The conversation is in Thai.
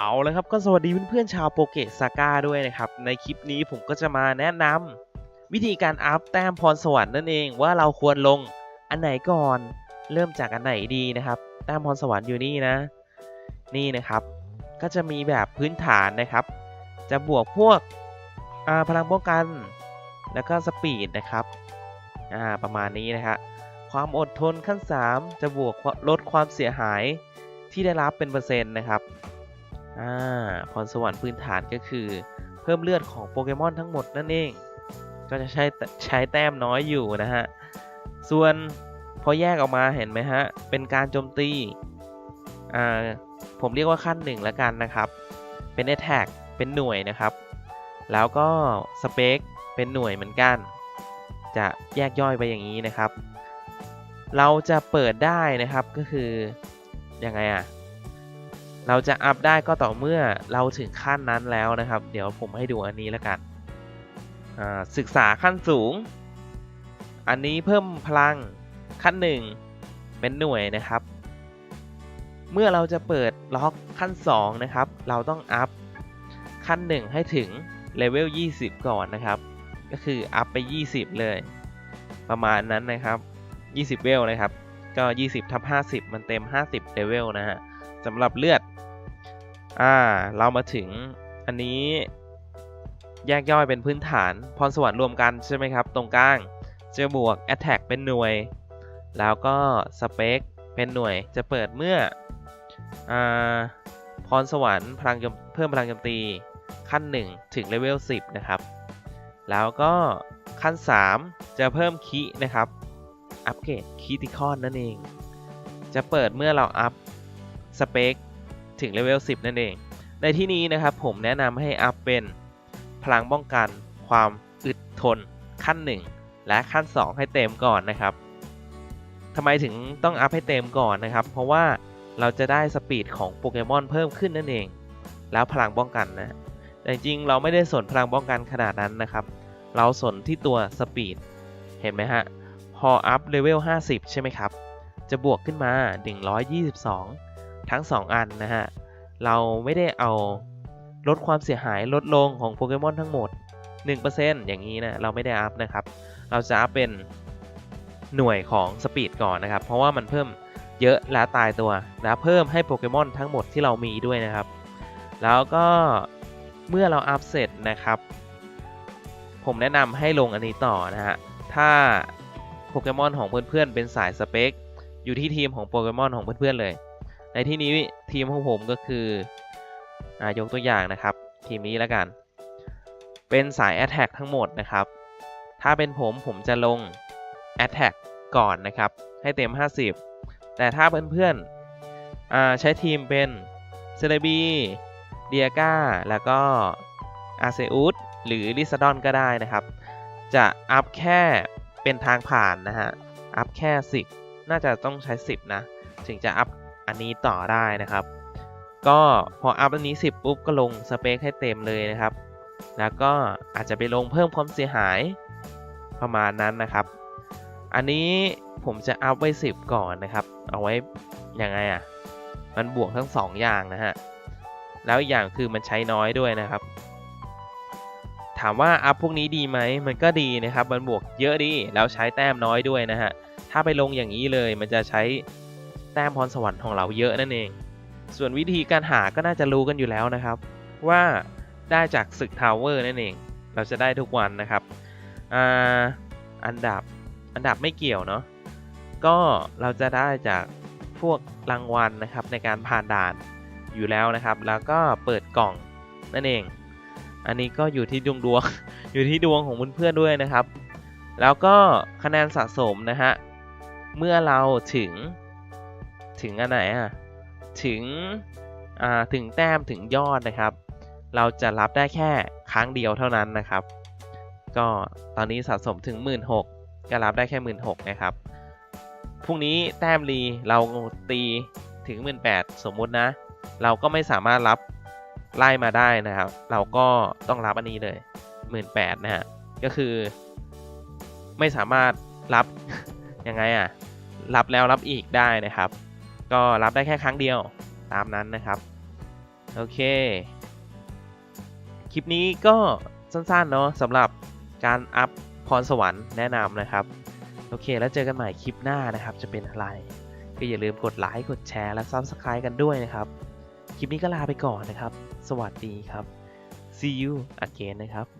เอาเลยครับก็สวัสดีเพื่อนๆชาวโปเกตซาก้าด้วยนะครับ ในคลิปนี้ผมก็จะมาแนะนำวิธีการอัพแต้มพรสวรรค์นั่นเองว่าเราควรลงอันไหนก่อนเริ่มจากอันไหนดีนะครับ แต้มพรสวรรค์อยู่นี่นะ นี่นะครับ ก็จะมีแบบพื้นฐานนะครับ จะบวกพวกพลังป้องกัน แล้วก็สปีดนะครับประมาณนี้นะฮะความอดทนขั้น 3 จะบวกลดความเสียหายที่ได้รับเป็นเปอร์เซ็นต์นะครับ อ่าพรสวรรค์พื้นฐานก็คือ เพิ่มเลือดของโปเกมอนทั้งหมดนั่นเอง ก็จะใช้ใช้แต้มน้อยอยู่นะฮะ ส่วนพอแยกออกมาเห็นไหมฮะ เป็นการโจมตีอ่าผมเรียกว่าขั้นหนึ่งแล้วกันนะครับ เป็น attack เป็นหน่วยนะครับ แล้วก็สเปคเป็นหน่วยเหมือนกัน จะแยกย่อยไปอย่างนี้นะครับ เราจะเปิดได้นะครับก็คือยังไงอะ เราจะอัพได้ก็ต่อเมื่อเราถึงขั้นนั้นแล้วนะครับ เดี๋ยวผมให้ดูอันนี้แล้วกันศึกษาขั้นสูง อันนี้เพิ่มพลังขั้นหนึ่งเป็นหน่วยนะครับ เมื่อเราจะเปิดล็อกขั้น 2 นะครับ เราต้องอัพขั้น 1 ให้ถึงเลเวล 20 ก่อนนะครับ ก็คืออัพไป 20 เลย ประมาณนั้นนะครับ 20 เวลนะครับ ก็ 20ทับ50 มันเต็ม 50เลเวลนะฮะสำหรับเลือด อ่า เรามาถึงอันนี้แยกย่อยเป็นพื้นฐาน พรสวรรค์รวมกันใช่ไหมครับ ตรงกลางจะบวก Attack เป็นหน่วย แล้วก็ Spec เป็นหน่วย จะเปิดเมื่ออพรสวรรค์พลังเพิ่มพลังโจมตีขั้น 1 ถึงเลเวล 10 นะครับ แล้วก็ขั้น 3 จะเพิ่มคีนะครับ อัปเกรดคีติคอนนั่นเอง จะเปิดเมื่อเราอัพสเปค ถึงเลเวล 10 นั่นเอง ในที่นี้นะครับผมแนะนำให้อัพเป็นพลังป้องกันความอึดทนขั้น 1 และขั้น 2 ให้เต็มก่อนนะครับทำไมถึงต้องอัพให้เต็มก่อนนะครับ เพราะว่าเราจะได้สปีดของโปเกมอนเพิ่มขึ้นนั่นเอง แล้วพลังป้องกันนะแต่จริงเราไม่ได้สนพลังป้องกันขนาดนั้นนะครับ เราสนที่ตัวสปีด เห็นไหมฮะ พออัพเลเวล 50 ใช่ไหมครับ จะบวกขึ้นมา 122 ทั้ง 2 อันนะฮะ เราไม่ได้เอาลดความเสียหายลดลงของโปเกมอนทั้งหมด 1%อย่างนี้นะเราไม่ได้อัพนะครับ เราจะอัพเป็นหน่วยของสปีดก่อนนะครับ เพราะว่ามันเพิ่มเยอะและตายตัวและเพิ่มให้โปเกมอนทั้งหมดที่เรามีด้วยนะครับ แล้วก็เมื่อเราอัพเสร็จนะครับ ผมแนะนำให้ลงอันนี้ต่อนะฮะ ถ้าโปเกมอนของเพื่อนๆเป็นสายสเปค อยู่ที่ทีมของโปเกมอนของเพื่อนๆเลย ในที่นี้ทีมของผมก็คืออยกตัวอย่างนะครับ ทีมนี้แล้วกัน เป็นสาย Attack ทั้งหมดนะครับ ถ้าเป็นผมผมจะลง Attack ก่อนนะครับ ให้เต็ม 50 แต่ถ้าเพื่อนๆใช้ทีมเป็นเซเลบีเดียก้าแล้วก็อาเซอุสหรือลิซาดอนก็ได้นะครับ จะอัพแค่เป็นทางผ่านนะฮะ อัพแค่ 10 น่าจะต้องใช้ 10 นะ ถึงจะอัพ อันนี้ต่อได้นะครับ ก็พออัพอันนี้ 10 ปุ๊บก็ลงสเปคให้เต็มเลยนะครับ แล้วก็อาจจะไปลงเพิ่มความเสียหายประมาณนั้นนะครับ อันนี้ผมจะอัพไว้ 10 ก่อนนะครับ เอาไว้ยังไงอะ่ะ มันบวกทั้ง 2 อย่างนะฮะ แล้วอย่างคือมันใช้น้อยด้วยนะครับ ถามว่าอัพพวกนี้ดีไหม มันก็ดีนะครับ มันบวกเยอะดี แล้วใช้แต้มน้อยด้วยนะฮะ ถ้าไปลงอย่างนี้เลย มันจะใช้ แต้มพรสวรรค์ของเราเยอะนั่นเอง ส่วนวิธีการหาก็น่าจะรู้กันอยู่แล้วนะครับ ว่าได้จากศึกทาวเวอร์นั่นเอง เราจะได้ทุกวันนะครับอ,อันดับอันดับไม่เกี่ยวเนาะก็เราจะได้จากพวกรางวัลนะครับในการผ่านด่านอยู่แล้วนะครับ แล้วก็เปิดกล่องนั่นเอง อันนี้ก็อยู่ที่ดวงดวงอยู่ที่ดวงของเพื่อนๆด้วยนะครับ แล้วก็คะแนนสะสมนะฮะเมื่อเราถึง ถึงอันไหนอะถึงอ่าถึงแต้มถึงยอดนะครับ เราจะรับได้แค่ครั้งเดียวเท่านั้นนะครับ ก็ตอนนี้สะสมถึง 1 6ื่นก็รับได้แค่1 6ื่นนะครับพรุ่งนี้แต้มรีเราตีถึง 1 8ื่นสมมุตินะ เราก็ไม่สามารถรับไล่มาได้นะครับ เราก็ต้องรับอันนี้เลย 1 8ื่นนะฮะก็คือ ไม่สามารถรับยังไงอะรับแล้วรับอีกได้นะครับ ก็รับได้แค่ครั้งเดียวตามนั้นนะครับ โอเค คลิปนี้ก็สั้นๆเนาะสำหรับการอัพพรสวรรค์แนะนำนะครับ โอเค แล้วเจอกันใหม่คลิปหน้านะครับ จะเป็นอะไร ก็อย่าลืมกดไลค์กดแชร์และ Subscribe กันด้วยนะครับ คลิปนี้ก็ลาไปก่อนนะครับ สวัสดีครับ see you again นะครับ